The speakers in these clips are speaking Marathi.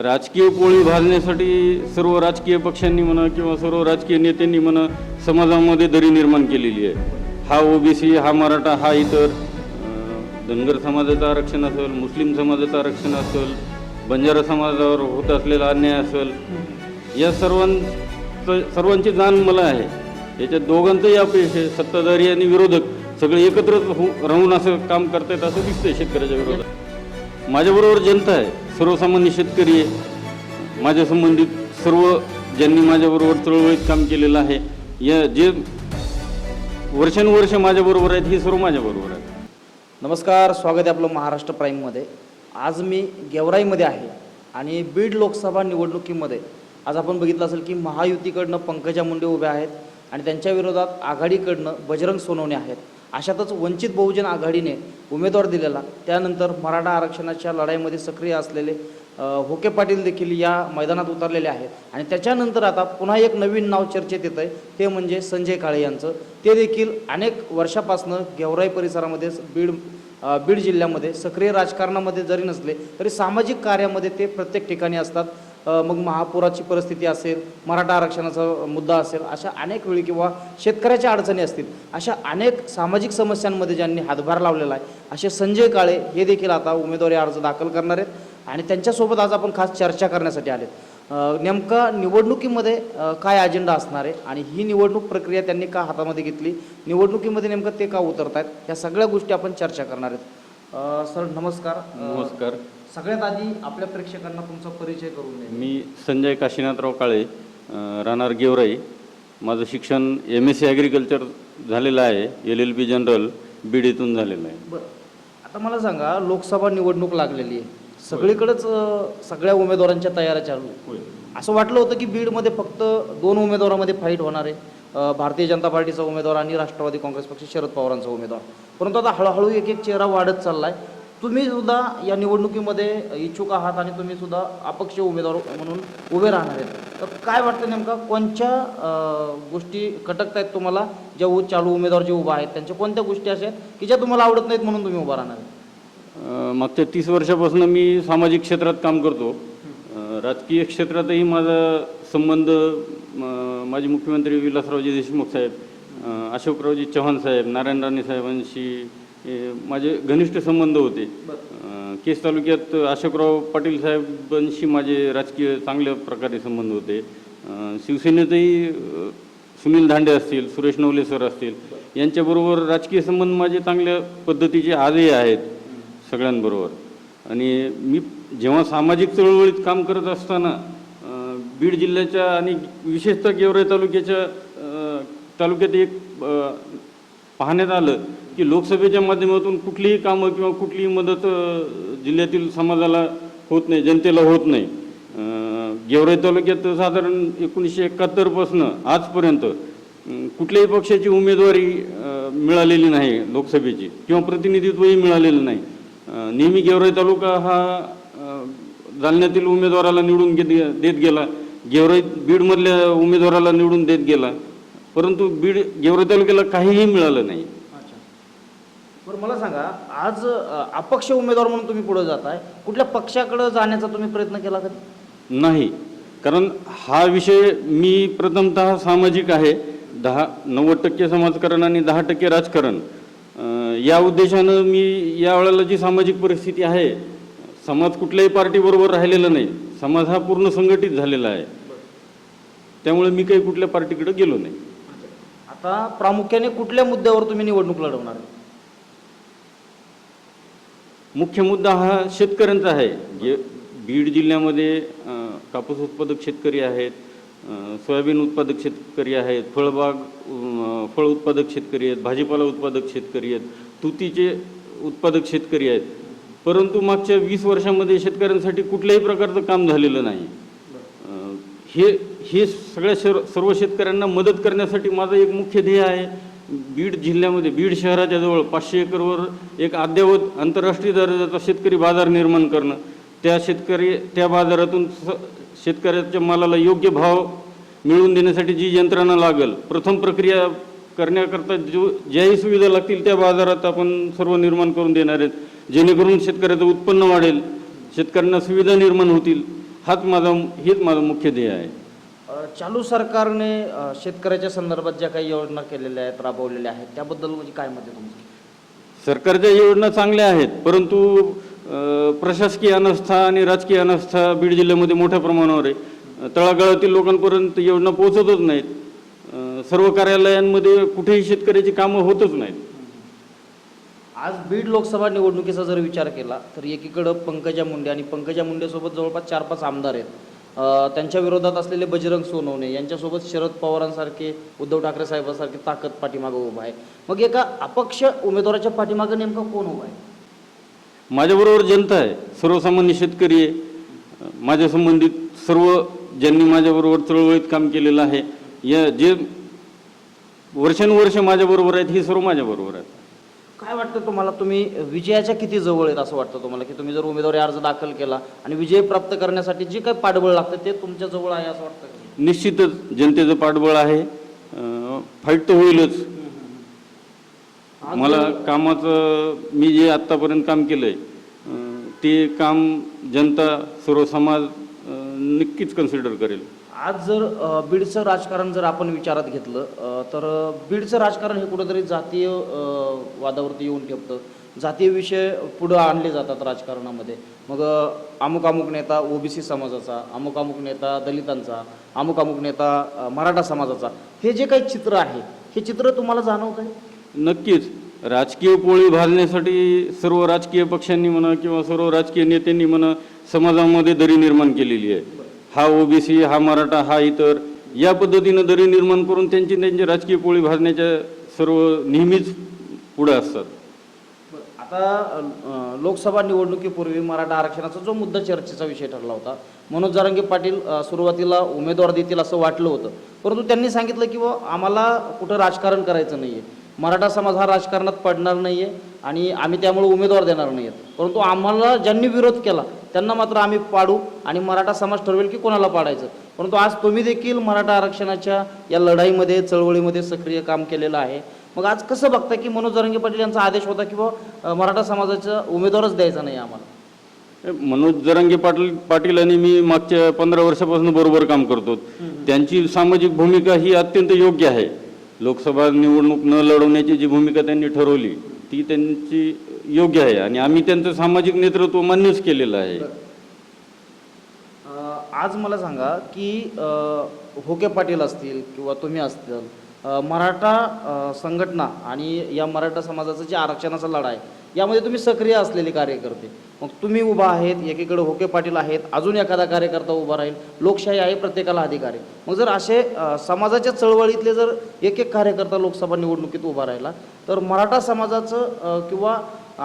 राजकीय पोळी भाजण्यासाठी सर्व राजकीय पक्षांनी म्हणा किंवा सर्व राजकीय नेत्यांनी म्हणा समाजामध्ये दरी निर्माण केलेली आहे. हा ओबीसी हा मराठा हा इतर धनगर समाजाचं आरक्षण असेल मुस्लिम समाजाचं आरक्षण असेल बंजारा समाजावर होत असलेला अन्याय असेल या सर्वांचं सर्वांची जाण मला आहे. याच्यात दोघांचंही अपयश आहे. सत्ताधारी आणि विरोधक सगळे एकत्रच हो- राहून असं काम करतायत असं दिसतंय शेतकऱ्याच्या विरोधात. माझ्याबरोबर जनता आहे. सर्वसामान्य शेतकरी आहे. माझ्या संबंधित सर्व ज्यांनी माझ्याबरोबर चळवळीत काम केलेलं आहे या जे वर्षानुवर्ष माझ्याबरोबर आहेत हे सर्व माझ्याबरोबर आहेत. नमस्कार स्वागत आहे आपलं महाराष्ट्र प्राईममध्ये. आज मी गेवराईमध्ये आहे आणि बीड लोकसभा निवडणुकीमध्ये. आज आपण बघितलं असेल की महायुतीकडनं पंकजा मुंडे उभ्या आहेत आणि त्यांच्या विरोधात आघाडीकडनं बजरंग सोनवणे आहेत. अशातच वंचित बहुजन आघाडीने उमेदवार दिलेला त्यानंतर मराठा आरक्षणाच्या लढाईमध्ये सक्रिय असलेले होके पाटील देखील या मैदानात उतरलेले आहेत. आणि त्याच्यानंतर आता पुन्हा एक नवीन नाव चर्चेत येतं आहे ते म्हणजे संजय काळे यांचं. ते देखील अनेक वर्षापासनं गेवराई परिसरामध्ये बीड बीड जिल्ह्यामध्ये सक्रिय राजकारणामध्ये जरी नसले तरी सामाजिक कार्यामध्ये ते प्रत्येक ठिकाणी असतात. मग महापुराची परिस्थिती असेल मराठा आरक्षणाचा मुद्दा असेल अशा अनेक वेळी किंवा शेतकऱ्याच्या अडचणी असतील अशा अनेक सामाजिक समस्यांमध्ये ज्यांनी हातभार लावलेला आहे असे संजय काळे हे देखील आता उमेदवारी अर्ज दाखल करणार आहेत आणि त्यांच्यासोबत आज आपण खास चर्चा करण्यासाठी आलेत. नेमका निवडणुकीमध्ये काय अजेंडा असणार आहे आणि ही निवडणूक प्रक्रिया त्यांनी का हातामध्ये घेतली निवडणुकीमध्ये नेमकं ते का उतरत आहेत ह्या सगळ्या गोष्टी आपण चर्चा करणार आहेत. सर नमस्कार. नमस्कार. सगळ्यात आधी आपल्या प्रेक्षकांना तुमचा परिचय करून द्या. मी संजय काशीनाथराव काळे अं, राहणार गेवराई. माझं शिक्षण एम एस सी ॲग्रिकल्चर झालेलं आहे. L L B general Beed इथून झालेलं आहे. बरं. आता मला सांगा लोकसभा निवडणूक लागलेली आहे. सगळीकडेच अ, सगळ्या उमेदवारांच्या तयाऱ्या चालू. असं वाटलं होतं की बीडमध्ये फक्त दोन उमेदवारामध्ये फाईट होणार आहे. अ, भारतीय जनता पार्टीचा उमेदवार आणि राष्ट्रवादी काँग्रेस पक्ष शरद पवारांचा उमेदवार. परंतु आता हळूहळू एक एक चेहरा वाढत चाललाय. तुम्ही सुद्धा या निवडणुकीमध्ये इच्छुक आहात आणि तुम्ही सुद्धा अपक्ष उमेदवार म्हणून उभे राहणार आहेत. तर काय वाटतं नेमका? कोणत्या गोष्टी कटकत आहेत तुम्हाला? ज्या उ- चालू उमेदवार जे उभा आहेत त्यांच्या कोणत्या गोष्टी अशा आहेत की ज्या तुम्हाला आवडत नाहीत म्हणून तुम्ही उभा राहणार आहे मागच्या तीस वर्षापासून मी सामाजिक क्षेत्रात काम करतो. राजकीय क्षेत्रातही माझा संबंध माजी मुख्यमंत्री विलासरावजी देशमुख साहेब अशोकरावजी चव्हाण साहेब नारायण राणे साहेबांशी माझे घनिष्ठ संबंध होते. केस तालुक्यात अशोकराव पाटील साहेबांशी माझे राजकीय चांगल्या प्रकारे संबंध होते. शिवसेनेतही सुनील धांडे असतील सुरेश नवले सर असतील यांच्याबरोबर राजकीय संबंध माझे चांगल्या पद्धतीचे आजही आहेत सगळ्यांबरोबर. आणि मी जेव्हा सामाजिक चळवळीत काम करत असताना बीड जिल्ह्याच्या आणि विशेषतः गेवराई तालुक्याच्या तालुक्यात एक पाहण्यात आलं की लोकसभेच्या माध्यमातून कुठलीही कामं किंवा कुठलीही मदत जिल्ह्यातील समाजाला होत नाही जनतेला होत नाही. गेवराई तालुक्यात साधारण एकोणीसशे एकाहत्तरपासनं आजपर्यंत कुठल्याही पक्षाची उमेदवारी मिळालेली नाही लोकसभेची किंवा प्रतिनिधित्वही मिळालेलं नाही. नेहमी गेवराई तालुका हा जालन्यातील उमेदवाराला निवडून घेत देत गेला गेवराई बीडमधल्या उमेदवाराला निवडून देत गेला परंतु बीड गेवराई तालुक्याला काहीही मिळालं नाही. बरं मला सांगा आज अ, अपक्ष उमेदवार म्हणून तुम्ही पुढे जाताय कुठल्या पक्षाकडे जाण्याचा तुम्ही प्रयत्न केला कधी? नाही कारण हा विषय मी प्रथमतः सामाजिक आहे. दहा नव्वद टक्के समाजकारण आणि दहा टक्के राजकारण. अं, या उद्देशानं मी यावेळेला जी सामाजिक परिस्थिती आहे समाज कुठल्याही पार्टीबरोबर राहिलेला नाही. समाज हा पूर्ण संघटित झालेला आहे. त्यामुळे मी काही कुठल्या पार्टीकडे गेलो नाही. आता प्रामुख्याने कुठल्या मुद्द्यावर तुम्ही निवडणूक लढवणार? आहे? मुख्य मुद्दा हा शेतकऱ्यांचा आहे. जे बीड जिल्ह्यामध्ये कापूस उत्पादक शेतकरी आहेत सोयाबीन उत्पादक शेतकरी आहेत फळबाग फळ उत्पादक शेतकरी आहेत भाजीपाला उत्पादक शेतकरी आहेत तुतीचे उत्पादक शेतकरी आहेत. परंतु मागच्या वीस वर्षामध्ये शेतकऱ्यांसाठी कुठल्याही प्रकारचं काम झालेलं नाही. हे हे सगळ्या शर सर्व शेतकऱ्यांना मदत करण्यासाठी माझं एक मुख्य ध्येय आहे. बीड जिल्ह्यामध्ये बीड शहराच्या जवळ पाचशे एकरवर एक अद्ययावत आंतरराष्ट्रीय दर्जाचा शेतकरी बाजार निर्माण करणं. त्या शेतकरी त्या बाजारातून स शेतकऱ्याच्या मालाला योग्य भाव मिळवून देण्यासाठी जी यंत्रणा लागेल प्रथम प्रक्रिया करण्याकरता जो ज्याही सुविधा लागतील त्या बाजारात आपण सर्व निर्माण करून देणार आहेत. जेणेकरून शेतकऱ्याचं उत्पन्न वाढेल शेतकऱ्यांना सुविधा निर्माण होतील. हाच माझा हेच माझं मुख्य ध्येय आहे. चालू सरकारने शेतकऱ्याच्या संदर्भात ज्या काही योजना केलेल्या आहेत राबवलेल्या आहेत त्याबद्दल म्हणजे काय मत आहे तुमचं? सरकारच्या योजना चांगल्या आहेत परंतु प्रशासकीय अनास्था आणि राजकीय अनास्था बीड जिल्ह्यामध्ये मोठ्या प्रमाणावर आहे. तळागाळातील लोकांपर्यंत योजना पोहोचतच नाहीत. सर्व कार्यालयांमध्ये कुठेही शेतकऱ्याची कामं होतच नाहीत. आज बीड लोकसभा निवडणुकीचा जर विचार केला तर एकीकडं पंकजा मुंडे आणि पंकजा मुंडेसोबत जवळपास चार पाच आमदार आहेत. त्यांच्या विरोधात असलेले बजरंग सोनवणे यांच्यासोबत शरद पवारांसारखे उद्धव ठाकरे साहेबांसारखे ताकद पाठीमागं उभा आहे. मग एका अपक्ष उमेदवाराच्या पाठीमागं नेमकं कोण उभा आहे? माझ्याबरोबर जनता आहे. सर्वसामान्य शेतकरी आहे. माझ्या संबंधित सर्व ज्यांनी माझ्याबरोबर चळवळीत काम केलेलं आहे या जे वर्षानुवर्ष माझ्याबरोबर आहेत हे सर्व माझ्याबरोबर आहेत. काय वाटतं तुम्हाला? तुम्ही विजयाच्या किती जवळ आहेत असं वाटतं तुम्हाला? की तुम्ही जर उमेदवारी अर्ज दाखल केला आणि विजय प्राप्त करण्यासाठी जे काही पाठबळ लागतं ते तुमच्या जवळ आहे असं वाटतं? निश्चितच. जनतेचं पाठबळ आहे. फाईट तर होईलच. मला कामाचं मी जे आत्तापर्यंत काम केलं आहे ते काम जनता सर्व समाज नक्कीच कन्सिडर करेल. आज जर बीडचं राजकारण जर आपण विचारात घेतलं तर बीडचं राजकारण हे कुठंतरी जातीय वादावरती येऊन ठेवतं जातीय विषय पुढं आणले जातात राजकारणामध्ये. मग अमुक अमुक नेता ओबीसी समाजाचा अमुक अमुक नेता दलितांचा अमुक अमुक नेता मराठा समाजाचा. हे जे काही चित्र आहे हे चित्र तुम्हाला जाणवत आहे नक्कीच. राजकीय पोळी भाजण्यासाठी सर्व राजकीय पक्षांनी म्हणा किंवा सर्व राजकीय नेत्यांनी म्हणा समाजामध्ये दरी निर्माण केलेली आहे. हा ओबीसी हा मराठा हा इतर या पद्धतीनं दरी निर्माण करून त्यांची त्यांची राजकीय पोळी भाजण्याच्या सर्व नेहमीच पुढे असतात. आता लोकसभा निवडणुकीपूर्वी मराठा आरक्षणाचा जो मुद्दा चर्चेचा विषय ठरला होता मनोज जरांगे पाटील सुरुवातीला उमेदवार देतील असं वाटलं होतं. परंतु त्यांनी सांगितलं की बुवा आम्हाला कुठं राजकारण करायचं नाही आहे मराठा समाज हा राजकारणात पडणार नाही आहे आणि आम्ही त्यामुळे उमेदवार देणार नाही आहेत परंतु आम्हाला ज्यांनी विरोध केला त्यांना मात्र आम्ही पाडू आणि मराठा समाज ठरवेल की कोणाला पाडायचं. परंतु आज तुम्ही देखील मराठा आरक्षणाच्या या लढाईमध्ये चळवळीमध्ये सक्रिय काम केलेलं आहे. मग आज कसं बघता की मनोज जरांगे पाटील यांचा आदेश होता की मराठा समाजाचा उमेदवारच द्यायचा नाही आम्हाला? मनोज जरांगे पाटील पाटील आणि मी मागच्या पंधरा वर्षापासून बरोबर काम करतो. त्यांची सामाजिक भूमिका ही अत्यंत योग्य आहे. लोकसभा निवडणूक न लढवण्याची जी भूमिका त्यांनी ठरवली ती त्यांची योग्य आहे आणि आम्ही त्यांचं सामाजिक नेतृत्व मान्यच केलेलं आहे. आज मला सांगा की होके पाटील असतील किंवा तुम्ही असतील मराठा संघटना आणि या मराठा समाजाचा जे आरक्षणाचा लढा आहे यामध्ये तुम्ही सक्रिय असलेले कार्यकर्ते. मग तुम्ही उभा आहेत एकीकडे होके पाटील आहेत अजून एखादा कार्यकर्ता उभा राहील लोकशाही आहे प्रत्येकाला अधिकार आहे. मग जर असे समाजाच्या चळवळीतले जर एक एक कार्यकर्ता लोकसभा निवडणुकीत उभा राहिला तर मराठा समाजाचं किंवा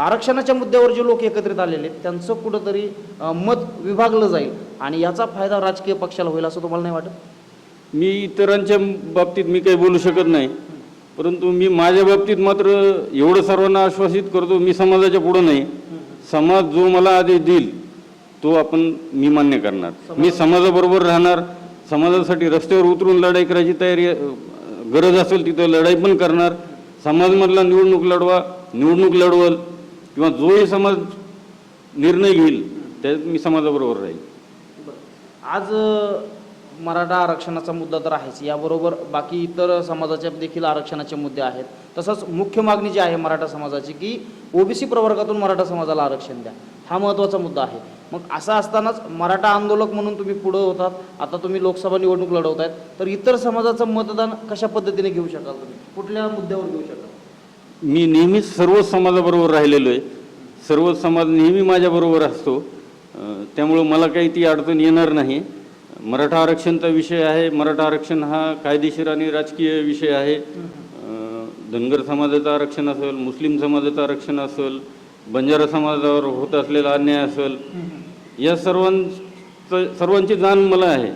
आरक्षणाच्या मुद्द्यावर जे लोक एकत्रित आलेले आहेत त्यांचं कुठंतरी मत विभागलं जाईल आणि याचा फायदा राजकीय पक्षाला होईल असं तुम्हाला नाही वाटत? मी इतरांच्या बाबतीत मी काही बोलू शकत नाही. परंतु मी माझ्या बाबतीत मात्र एवढं सर्वांना आश्वासित करतो मी समाजाच्या पुढं नाही. समाज जो मला आदेश देईल तो आपण मी मान्य करणार. मी समाजाबरोबर राहणार. समाजासाठी रस्त्यावर उतरून लढाई करायची तयारी गरज असेल तिथं लढाई पण करणार. समाजमधला निवडणूक लढवा निवडणूक लढवल किंवा जोही समाज निर्णय घेईल त्यात मी समाजाबरोबर राहील. आज मराठा आरक्षणाचा मुद्दा तर आहेच. याबरोबर बाकी इतर समाजाच्या देखील आरक्षणाचे मुद्दे आहेत. तसंच मुख्य मागणी जी आहे मराठा समाजाची की ओबीसी प्रवर्गातून मराठा समाजाला आरक्षण द्या. हा महत्त्वाचा मुद्दा आहे. मग असं असतानाच मराठा आंदोलक म्हणून तुम्ही पुढं होतात. आता तुम्ही लोकसभा निवडणूक लढवतायत. तर इतर समाजाचं मतदान कशा पद्धतीने घेऊ शकाल तुम्ही? कुठल्या मुद्द्यावर घेऊ शकाल? मी नेहमीच सर्वच समाजाबरोबर राहिलेलो आहे. सर्वच समाज नेहमी माझ्याबरोबर असतो. त्यामुळं मला काही ती अडचण येणार नाही. मराठा आरक्षणचा विषय आहे. मराठा आरक्षण हा कायदेशीर आणि राजकीय विषय आहे. धनगर समाजाचं आरक्षण असेल मुस्लिम समाजाचं आरक्षण असेल बंजारा समाजावर होत असलेला अन्याय असेल या सर्वांचं सर्वांची जाण मला आहे.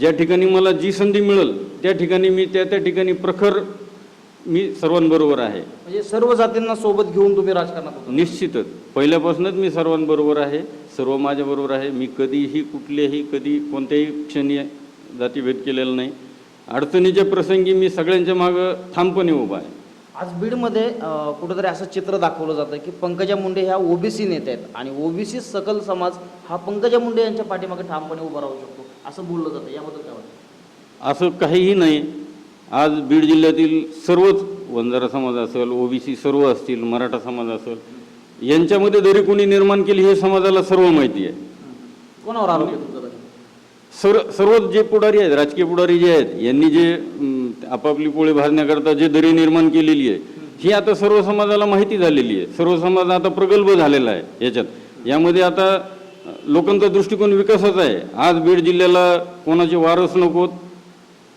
ज्या ठिकाणी मला जी संधी मिळेल त्या ठिकाणी मी त्या त्या ठिकाणी प्रखर मी सर्वांबरोबर आहे. म्हणजे सर्व जातींना सोबत घेऊन तुम्ही राजकारणात निश्चितच. पहिल्यापासूनच मी सर्वांबरोबर आहे. सर्व माझ्याबरोबर आहे. मी कधीही कुठल्याही कधी कोणत्याही क्षणी जातीभेद केलेला नाही. अडचणीच्या प्रसंगी मी सगळ्यांच्या मागं ठामपणे उभा आहे. आज बीडमध्ये कुठंतरी असं चित्र दाखवलं जातं की पंकजा मुंडे ह्या ओबीसी नेते आहेत आणि ओबीसी सकल समाज हा पंकजा मुंडे यांच्या पाठीमागे ठामपणे उभा राहू शकतो असं बोललं जातं. याबद्दल काय वाटतं? असं काहीही नाही. आज बीड जिल्ह्यातील सर्वच वंजारा समाज असेल ओबीसी सर्व असतील मराठा समाज असेल यांच्यामध्ये जरी कोणी निर्माण केली हे समाजाला सर्व माहिती आहे. कोणावर आरोप आहे तुमचा तरी? सर्व सर्वच जे पुढारी आहेत राजकीय पुढारी जे आहेत यांनी जे अं, आपापली पोळी भाजण्याकरता जे दरी निर्माण केलेली आहे ही आता सर्व समाजाला माहिती झालेली आहे. सर्व समाज आता प्रगल्भ झालेला आहे याच्यात. यामध्ये आता अं, लोकांचा दृष्टिकोन विकासाचा आहे. आज बीड जिल्ह्याला कोणाचे वारस नकोत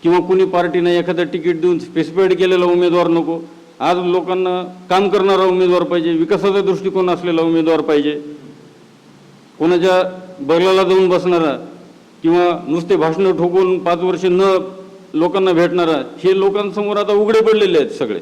किंवा कुणी पार्टीने एखादं तिकीट देऊन स्पेसिफाईड केलेला उमेदवार नको. आज लोकांना काम करणारा उमेदवार पाहिजे विकासाचा दृष्टिकोन असलेला उमेदवार पाहिजे. कोणाच्या बगलाला जाऊन बसणारा किंवा नुसते भाषणं ठोकून पाच वर्ष न लोकांना भेटणारा हे लोकांसमोर आता उघडे पडलेले आहेत सगळे.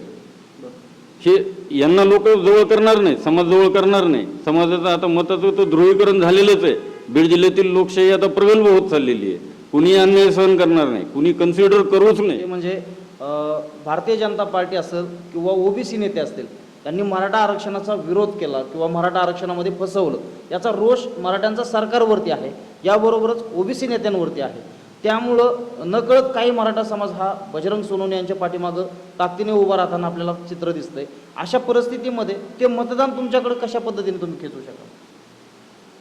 हे यांना लोक जवळ करणार नाही समाज जवळ करणार नाही. समाजाचं आता मताचं तर ध्रुवीकरण झालेलंच आहे. बीड जिल्ह्यातील लोकशाही आता प्रगल्भ होत चाललेली आहे. कुणी अन्याय सहन करणार नाही कुणी कन्सिडर करूच नाही. म्हणजे भारतीय जनता पार्टी असेल किंवा ओबीसी नेते असतील त्यांनी मराठा आरक्षणाचा विरोध केला किंवा मराठा आरक्षणामध्ये फसवलं याचा रोष मराठ्यांचा सरकारवरती आहे याबरोबरच ओबीसी नेत्यांवरती आहे. त्यामुळं नकळत काही मराठा समाज हा बजरंग सोनवणे यांच्या पाठीमागं ताकदीने उभा राहताना आपल्याला चित्र दिसतंय. अशा परिस्थितीमध्ये ते मतदान तुमच्याकडे कशा पद्धतीने तुम्ही खेचू शकाल?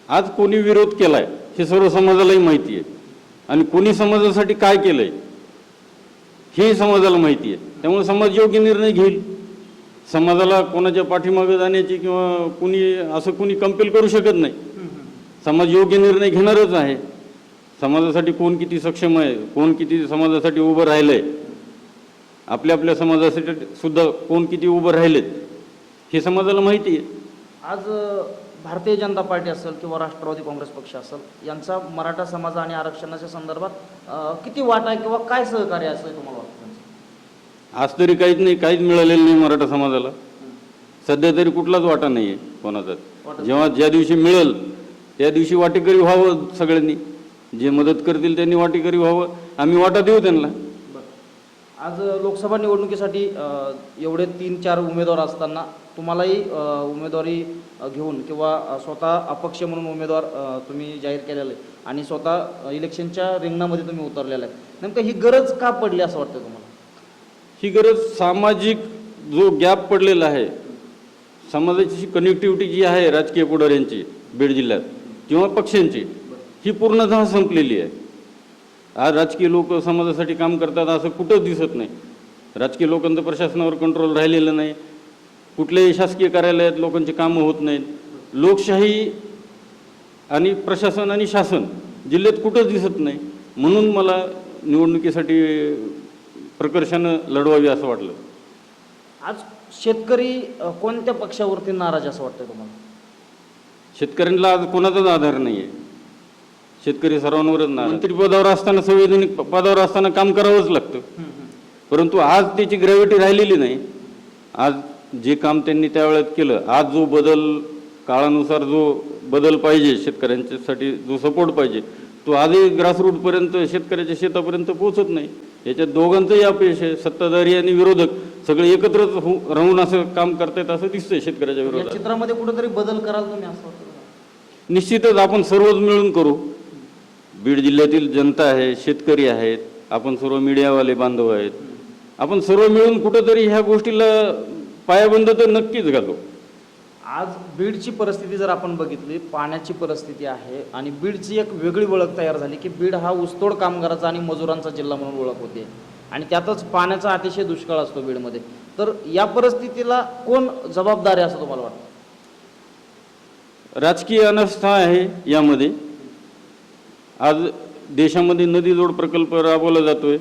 आज कोणी विरोध केलाय हे सर्व समाजालाही माहिती आहे. आणि कोणी समाजासाठी काय केलंय? हे समाजाला माहिती आहे. त्यामुळे समाज योग्य निर्णय घेईल. समाजाला कोणाच्या पाठीमागे जाण्याची किंवा कुणी असं कुणी कंपेल करू शकत नाही. समाज योग्य निर्णय घेणारच आहे. समाजासाठी कोण किती सक्षम आहे? कोण किती समाजासाठी उभं राहिलंय? आपल्या आपल्या समाजासाठी सुद्धा कोण किती उभं राहिलेत? हे समाजाला माहिती आहे. आज भारतीय जनता पार्टी असेल किंवा राष्ट्रवादी काँग्रेस पक्ष असेल यांचा मराठा समाज आणि आरक्षणाच्या संदर्भात किती वाटा आहे किंवा काय सहकार्य असं तुम्हाला वाटतं? आज तरी काहीच नाही काहीच मिळालेलं नाही मराठा समाजाला. सध्या तरी कुठलाच वाटा नाही आहे कोणाचाच जेव्हा ज्या दिवशी मिळेल त्या दिवशी वाटेकरी व्हावं सगळ्यांनी. जे मदत करतील त्यांनी वाटेकरी व्हावं. आम्ही वाटा देऊ त्यांना. आज लोकसभा निवडणुकीसाठी एवढे तीन चार उमेदवार असताना तुम्हालाही उमेदवारी घेऊन किंवा स्वतः अपक्ष म्हणून उमेदवार तुम्ही जाहीर केलेला आहे आणि स्वतः इलेक्शनच्या रिंगणामध्ये तुम्ही उतरलेला आहे. नेमकं ही गरज का पडली असं वाटतं तुम्हाला? ही गरज सामाजिक जो गॅप पडलेला आहे समाजाची कनेक्टिव्हिटी जी आहे राजकीय पुढाऱ्यांची बीड जिल्ह्यात किंवा पक्षांची ही पूर्णतः संपलेली आहे. आज राजकीय लोक समाजासाठी काम करतात असं कुठंच दिसत नाही. राजकीय लोकांचं प्रशासनावर कंट्रोल राहिलेलं नाही. कुठल्याही शासकीय कार्यालयात लोकांची कामं होत नाहीत. लोकशाही आणि प्रशासन आणि शासन जिल्ह्यात कुठंच दिसत नाही. म्हणून मला निवडणुकीसाठी प्रकर्षानं लढवावी असं वाटलं. आज शेतकरी कोणत्या पक्षावरती नाराज असं वाटतं तुम्हाला? शेतकऱ्यांना आज कोणाचाच आधार नाही आहे शेतकरी सर्वांवरच ना मंत्रिपदावर असताना संवैधानिक पदावर असताना काम करावंच लागतं. परंतु आज त्याची ग्रॅव्हिटी राहिलेली नाही. आज जे काम त्यांनी त्यावेळेत केलं आज जो बदल काळानुसार जो बदल पाहिजे शेतकऱ्यांच्यासाठी जो सपोर्ट पाहिजे तो आजही ग्रासरूटपर्यंत शेतकऱ्याच्या शेतापर्यंत पोहोचत नाही. याच्यात दोघांचंही अपयश आहे सत्ताधारी आणि विरोधक. सगळे एकत्रच हो- राहून असं काम करतायत असं दिसतंय शेतकऱ्याच्या या विरोधात. चित्रामध्ये कुठेतरी बदल कराल तुम्ही असं वाटतं? निश्चितच आपण सर्वच मिळून करू. बीड जिल्ह्यातील जनता आहे शेतकरी आहेत आपण सर्व मीडियावाले बांधव आहेत. आपण सर्व मिळून कुठंतरी ह्या गोष्टीला पायाबंद तर नक्कीच घालू. आज बीडची परिस्थिती जर आपण बघितली पाण्याची परिस्थिती आहे आणि बीडची एक वेगळी ओळख तयार झाली की बीड हा ऊसतोड कामगाराचा आणि मजुरांचा जिल्हा म्हणून ओळख होते. आणि त्यातच पाण्याचा अतिशय दुष्काळ असतो बीडमध्ये. तर या परिस्थितीला कोण जबाबदार आहे असं तुम्हाला वाटतं? राजकीय अनास्था आहे यामध्ये. आज देशामध्ये नदीजोड प्रकल्प राबवला जातोय.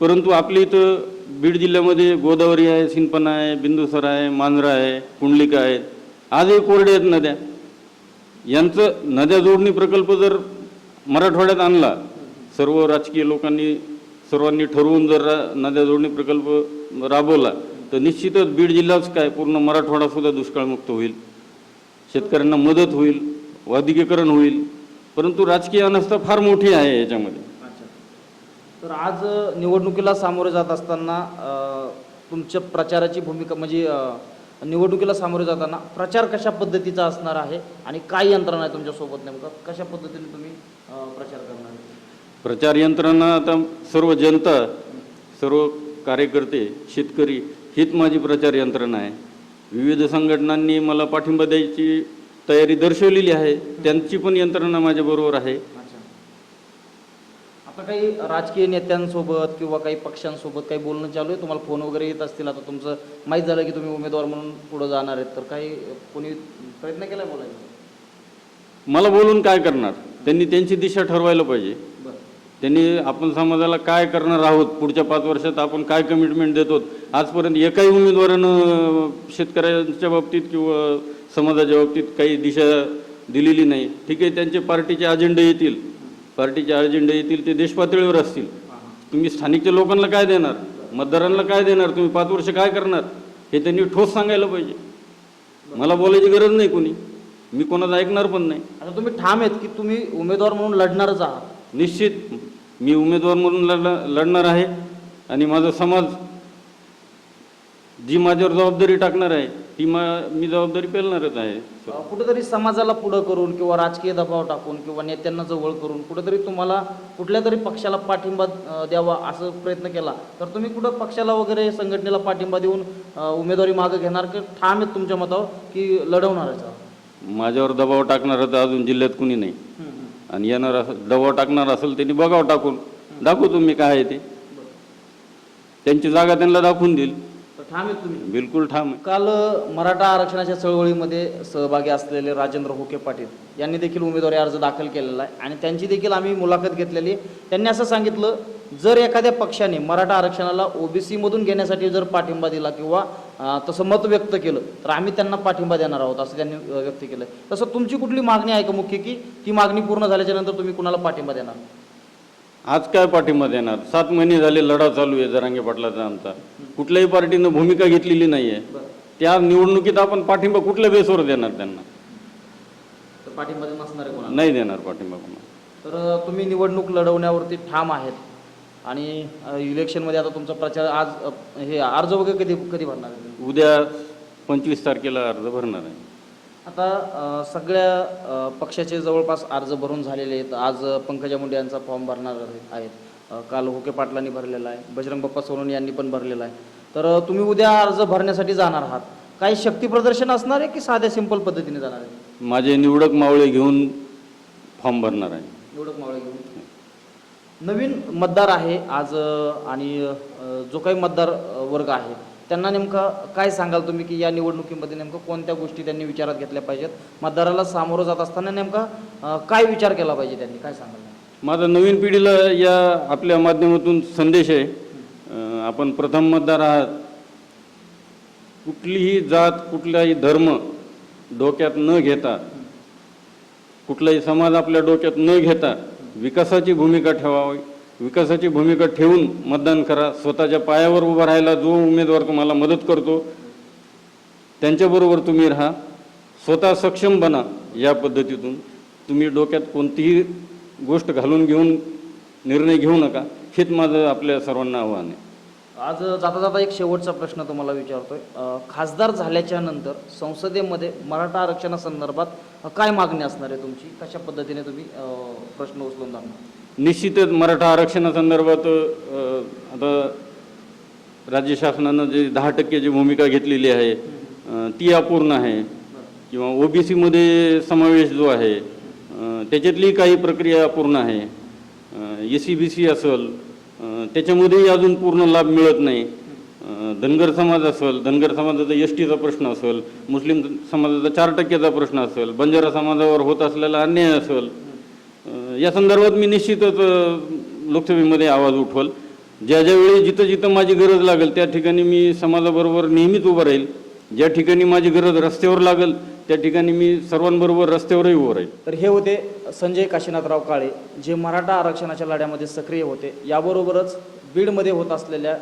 परंतु आपल्या इथं बीड जिल्ह्यामध्ये गोदावरी आहे सिंपना आहे बिंदुसर आहे मांजरा आहे कुंडलिका आहेत. आजही कोरडे आहेत नद्या. यांचं नद्या जोडणी प्रकल्प जर मराठवाड्यात आणला सर्व राजकीय लोकांनी सर्वांनी ठरवून जर रा- नद्या जोडणी प्रकल्प राबवला तर निश्चितच बीड जिल्हाच काय पूर्ण मराठवाडासुद्धा दुष्काळमुक्त होईल. शेतकऱ्यांना मदत होईल वादिकीकरण होईल. परंतु राजकीय अनास्था फार मोठी आहे याच्यामध्ये. तर आज निवडणुकीला सामोरे जात असताना तुमच्या प्रचाराची भूमिका म्हणजे निवडणुकीला सामोरे जाताना प्रचार कशा पद्धतीचा असणार आहे आणि काय यंत्रणा आहे तुमच्यासोबत नेमकं? कशा पद्धतीने तुम्ही प्रचार करणार आहे? प्रचार यंत्रणा आता सर्व जनता सर्व कार्यकर्ते शेतकरी हीच माझी प्रचार यंत्रणा आहे. विविध संघटनांनी मला पाठिंबा द्यायची तयारी दर्शवलेली आहे. त्यांची पण यंत्रणा माझ्याबरोबर आहे. आता काही राजकीय नेत्यांसोबत किंवा काही पक्षांसोबत काही बोलणं चालू आहे? तुम्हाला फोन वगैरे येत असतील? आता तुमचं माहीत झालं की तुम्ही उमेदवार म्हणून पुढे जाणार आहेत. तर काही कोणी प्रयत्न केला बोलायचा मला बोलून काय करणार? त्यांनी त्यांची दिशा ठरवायला पाहिजे. त्यांनी आपण समाजाला काय करणार आहोत? पुढच्या पाच वर्षात आपण काय कमिटमेंट देतो? आजपर्यंत एकाही उमेदवारानं शेतकऱ्यांच्या बाबतीत किंवा समाजाच्या बाबतीत काही दिशा दिलेली नाही. ठीक आहे त्यांचे पार्टीचे अजेंडे येतील. पार्टीचे अजेंडे येतील ते देशपातळीवर असतील. तुम्ही स्थानिकच्या लोकांना काय देणार? मतदारांना काय देणार? तुम्ही पाच वर्ष काय करणार? हे त्यांनी ठोस सांगायला पाहिजे. मला बोलायची गरज नाही कोणी. मी कोणाचं ऐकणार पण नाही. आता तुम्ही ठाम आहेत की तुम्ही उमेदवार म्हणून लढणारच आहात? निश्चित. मी उमेदवार म्हणून लढ लढणार आहे. आणि माझा समाज जी माझ्यावर जबाबदारी टाकणार आहे ती मा मी जबाबदारी पेलणारच आहे. अ, कुठेतरी समाजाला पुढं करून किंवा राजकीय दबाव टाकून किंवा नेत्यांना जवळ करून कुठेतरी तुम्हाला कुठल्या तरी पक्षाला पाठिंबा अ, द्यावा असं प्रयत्न केला तर तुम्ही कुठं पक्षाला वगैरे संघटनेला पाठिंबा देऊन अ, उमेदवारी मागं घेणार? की ठाम आहेत तुमच्या मतावर की लढवणारच आहात? माझ्यावर दबाव टाकणारं तर अजून जिल्ह्यात कुणी नाही. आणि येणार असं दबाव टाकणार असेल त्यांनी बघावं टाकून. दाखवतो मी काय आहे ते. त्यांची जागा त्यांना दाखवून देईल. ठाम आहेत तुम्ही. बिलकुल ठाम आहे. काल अ, मराठा आरक्षणाच्या चळवळीमध्ये सहभागी असलेले राजेंद्र होके पाटील यांनी देखील उमेदवारी अर्ज दाखल केलेला आहे आणि त्यांची देखील आम्ही मुलाखत घेतलेली आहे. त्यांनी असं सांगितलं जर एखाद्या पक्षाने मराठा आरक्षणाला ओबीसी मधून घेण्यासाठी जर पाठिंबा दिला किंवा अ, तसं मत व्यक्त केलं तर आम्ही त्यांना पाठिंबा देणार आहोत असं त्यांनी अ, व्यक्त केलं तसं तुमची कुठली मागणी आहे का मुख्य की ती मागणी पूर्ण झाल्याच्यानंतर तुम्ही कुणाला पाठिंबा देणार? आज काय पाठिंबा देणार? सात महिने झाले लढा चालू आहे जरांगे पाटलाचा आमचा. कुठल्याही पार्टीनं भूमिका घेतलेली नाही आहे त्या निवडणुकीत आपण पाठिंबा कुठल्या बेसवर देणार त्यांना? तर पाठिंबा नसणार कोणाला? नाही देणार पाठिंबा कोणा तर तुम्ही निवडणूक लढवण्यावरती ठाम आहेत. आणि इलेक्शनमध्ये आता तुमचा प्रचार आज हे अर्ज वगैरे कधी कधी भरणार? उद्या पंचवीस तारखेला अर्ज भरणार आहे. आता सगळ्या पक्षाचे जवळपास अर्ज भरून झालेले आहेत. आज पंकजा मुंडे यांचा फॉर्म भरणार आहे- आहेत काल हुके पाटलांनी भरलेला आहे. बजरंग बाप्पा सोनवणे यांनी पण भरलेला आहे. तर तुम्ही उद्या अर्ज भरण्यासाठी जाणार आहात. काही शक्ती प्रदर्शन असणार आहे की साध्या सिंपल पद्धतीने जाणार आहे? माझे निवडक मावळे घेऊन फॉर्म भरणार आहे. निवडक मावळे घेऊन? नवीन मतदार आहे आज आणि जो काही मतदार वर्ग आहे त्यांना नेमकं काय सांगाल तुम्ही की या निवडणुकीमध्ये नेमकं कोणत्या गोष्टी त्यांनी विचारात घेतल्या पाहिजेत? मतदाराला सामोरं जात असताना नेमका काय विचार केला पाहिजे त्यांनी? काय सांगाल? माझा नवीन पिढीला या आपल्या माध्यमातून संदेश आहे. आपण प्रथम मतदार आहात. कुठलीही जात कुठलाही धर्म डोक्यात न घेता कुठलाही समाज आपल्या डोक्यात न घेता विकासाची भूमिका ठेवावी. विकासाची भूमिका ठेवून मतदान करा. स्वतःच्या पायावर उभा राहायला जो उमेदवार तुम्हाला मदत करतो त्यांच्याबरोबर तुम्ही राहा. स्वतः सक्षम बना या पद्धतीतून. तुम्ही डोक्यात कोणतीही गोष्ट घालून घेऊन निर्णय घेऊ नका. हेच माझं आपल्या सर्वांना आव्हान आहे. आज जाता जाता एक शेवटचा प्रश्न तुम्हाला विचारतोय. खासदार झाल्याच्यानंतर संसदेमध्ये मराठा आरक्षणासंदर्भात काय मागणी असणार आहे तुमची? कशा पद्धतीने तुम्ही प्रश्न उचलून जाणार निश्चितच मराठा आरक्षणासंदर्भात आता राज्य शासनानं जे दहा टक्क्याची भूमिका घेतलेली आहे ती अपूर्ण आहे. किंवा ओबीसीमध्ये समावेश जो आहे त्याच्यातली काही प्रक्रिया अपूर्ण आहे. एस सी बी सी असेल त्याच्यामध्येही अजून पूर्ण लाभ मिळत नाही. धनगर समाज असेल धनगर समाजाचा एस टीचा प्रश्न असेल मुस्लिम समाजाचा चार टक्क्याचा प्रश्न असेल बंजारा समाजावर होत असलेला अन्याय असेल या संदर्भात मी निश्चितच लोकसभेमध्ये आवाज उठवल. ज्या ज्यावेळी जिथं जिथं माझी गरज लागेल त्या ठिकाणी मी समाजाबरोबर नेहमीच उभं राहील. ज्या ठिकाणी माझी गरज रस्त्यावर लागेल त्या ठिकाणी मी सर्वांबरोबर रस्त्यावरही उभं राहील. तर हे होते संजय काशीनाथराव काळे जे मराठा आरक्षणाच्या लढ्यामध्ये सक्रिय होते. याबरोबरच बीडमध्ये होत असलेल्या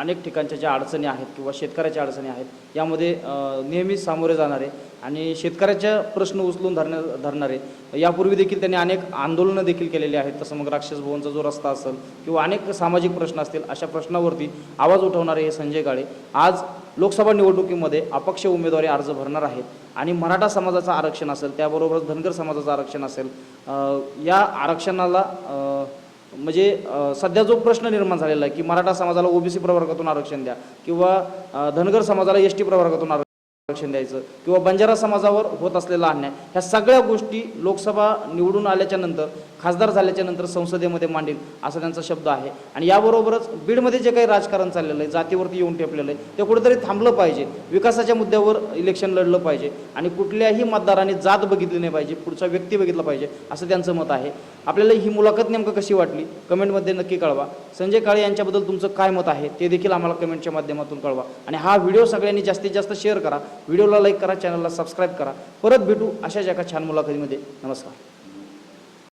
अनेक ठिकाणच्या ज्या अडचणी आहेत किंवा शेतकऱ्याच्या अडचणी आहेत यामध्ये नेहमीच सामोरे जाणारे आणि शेतकऱ्याच्या प्रश्न उचलून धरण्या धरणारे यापूर्वी देखील त्यांनी अनेक आंदोलनं देखील केलेली आहेत. तसं मग राक्षस भवनचा जो रस्ता असेल किंवा अनेक सामाजिक प्रश्न असतील अशा प्रश्नावरती आवाज उठवणारे हे संजय काळे आज लोकसभा निवडणुकीमध्ये अपक्ष उमेदवारी अर्ज भरणार आहेत आणि मराठा समाजाचं आरक्षण असेल त्याबरोबरच धनगर समाजाचं आरक्षण असेल या आरक्षणाला म्हणजे सध्या जो प्रश्न निर्माण झालेला आहे की मराठा समाजाला ओबीसी प्रवर्गातून आरक्षण द्या किंवा धनगर समाजाला एस टी प्रवर्गातून आरक्षण आरक्षण द्यायचं. किंवा बंजारा समाजावर होत असलेला अन्याय. ह्या सगळ्या गोष्टी लोकसभा निवडून आल्याच्यानंतर खासदार झाल्याच्यानंतर संसदेमध्ये मांडेल असा त्यांचा शब्द आहे. आणि याबरोबरच बीडमध्ये जे काही राजकारण चाललेलं आहे जातीवरती येऊन ठेपलेलं आहे ते कुठेतरी थांबलं पाहिजे. विकासाच्या मुद्द्यावर इलेक्शन लढलं पाहिजे. आणि कुठल्याही मतदारांनी जात बघितली नाही पाहिजे पुढचा व्यक्ती बघितला पाहिजे असं त्यांचं मत आहे. आपल्याला ही मुलाखत नेमकं कशी वाटली? कमेंटमध्ये नक्की कळवा. संजय काळे यांच्याबद्दल तुमचं काय मत आहे? ते देखील आम्हाला कमेंटच्या माध्यमातून कळवा. आणि हा व्हिडिओ सगळ्यांनी जास्तीत जास्त शेअर करा. व्हिडिओला लाईक करा चॅनलला सबस्क्राईब करा. परत भेटू अशाच एका छान मुलाखतीमध्ये. नमस्कार.